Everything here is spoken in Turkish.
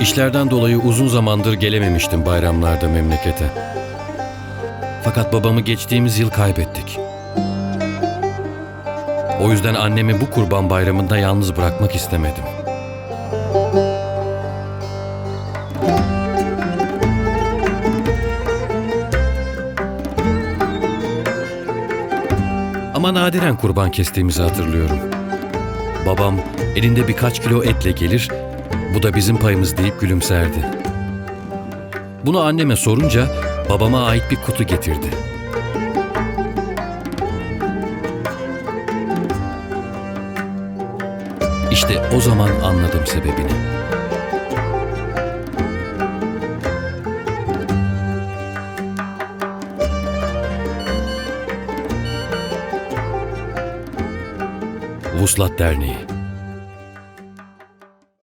İşlerden dolayı uzun zamandır gelememiştim bayramlarda memlekete. Fakat babamı geçtiğimiz yıl kaybettik. O yüzden annemi bu kurban bayramında yalnız bırakmak istemedim. Ama nadiren kurban kestiğimizi hatırlıyorum. Babam elinde birkaç kilo etle gelir, bu da bizim payımız deyip gülümserdi. Bunu anneme sorunca babama ait bir kutu getirdi. İşte o zaman anladım sebebini. Vuslat Derneği